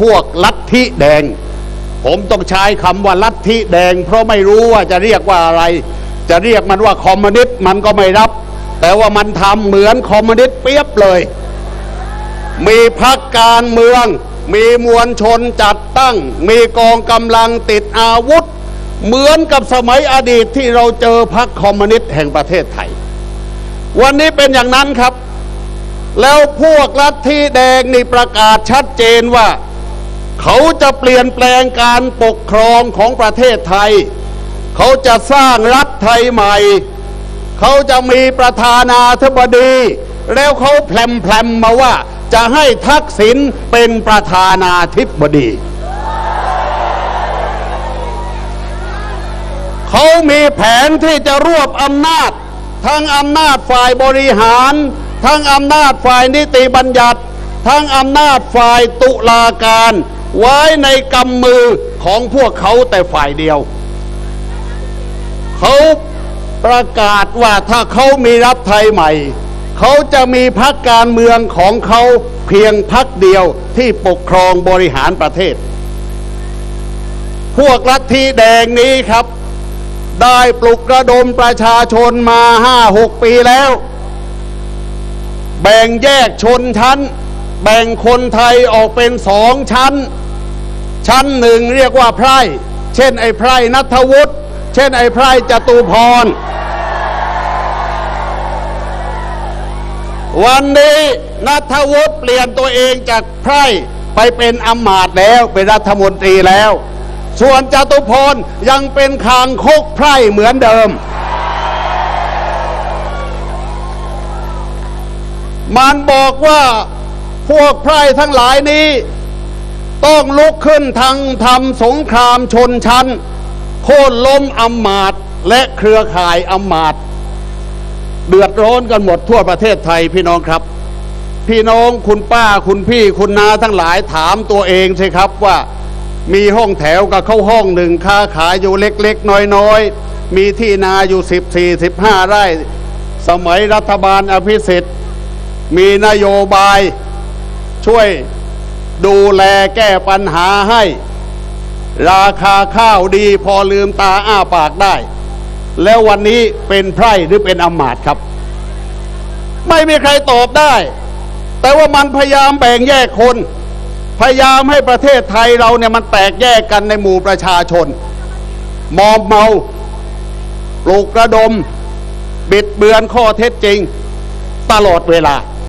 พวกลัทธิแดง ผมต้องใช้คำว่าลัทธิแดง เพราะไม่รู้ว่าจะเรียกว่าอะไร จะเรียกมันว่าคอมมิวนิสต์มันก็ไม่รับ แต่ว่ามันทำเหมือนคอมมิวนิสต์เปียบเลย มีพักการเมือง มีมวลชนจัดตั้ง มีกองกำลังติดอาวุธ เหมือนกับสมัยอดีตที่เราเจอพักคอมมิวนิสต์แห่งประเทศไทย วันนี้เป็นอย่างนั้นครับแล้วพวกลัทธิแดงนี่ประกาศชัดเจนว่า เขาจะเปลี่ยนแปลงการปกครองของประเทศไทย เขาจะสร้างรัฐไทยใหม่ เขาจะมีประธานาธิบดี แล้วเขาแพลมๆมาว่าจะให้ทักษิณเป็นประธานาธิบดี เขามีแผนที่จะรวบอำนาจ ทั้งอำนาจฝ่ายบริหาร ทั้งอำนาจฝ่ายนิติบัญญัติ ทั้งอำนาจฝ่ายตุลาการ ไว้ในกำมือของพวกเขาแต่ฝ่ายเดียว เขาประกาศว่าถ้าเขามีรัฐไทยใหม่ เขาจะมีพักการเมืองของเขาเพียงพักเดียวที่ปกครองบริหารประเทศ พวกลัทธิแดงนี้ครับ ได้ปลุกระดมประชาชนมาห้าหกปีแล้ว แบ่งแยกชนชั้น แบ่งคนไทยออกเป็นสองชั้น ชั้นหนึ่งเรียกว่าไพร่ เช่นไอ้ไพร่นัทวุฒิเช่นไอ้ไพร่จตุพร วันนี้นัทวุฒิเปลี่ยนตัวเองจากไพร่ไปเป็นอำมาตย์แล้วเป็นรัฐมนตรีแล้ว ส่วนจตุพรยังเป็นคางคกไพร่เหมือนเดิม มันบอกว่าพวกไพร่ทั้งหลายนี้ ต้องลุกขึ้นทางทำสงครามชนชั้น โค่นล้มอำมาตย์และเครือข่ายอำมาตย์เดือดร้อนกันหมดทั่วประเทศไทยพี่น้องครับ พี่น้องคุณป้าคุณพี่คุณนาทั้งหลายถามตัวเองสิครับว่ามีห้องแถวกับเข้าห้องหนึ่งค้าขายอยู่เล็กๆ น้อยๆ มีที่นาอยู่สิบสี่สิบห้าไร่ สมัยรัฐบาลอภิสิทธิ์ มีนโยบายช่วย ดูแลแก้ปัญหาให้ ราคาข้าวดีพอลืมตาอ้าปากได้ แล้ววันนี้เป็นไพร่หรือเป็นอมาตครับ ไม่มีใครตอบได้ แต่ว่ามันพยายามแบ่งแยกคน พยายามให้ประเทศไทยเราเนี่ยมันแตกแยกกันในหมู่ประชาชน มอมเมาปลุกระดม บิดเบือนข้อเท็จจริง ตลอดเวลา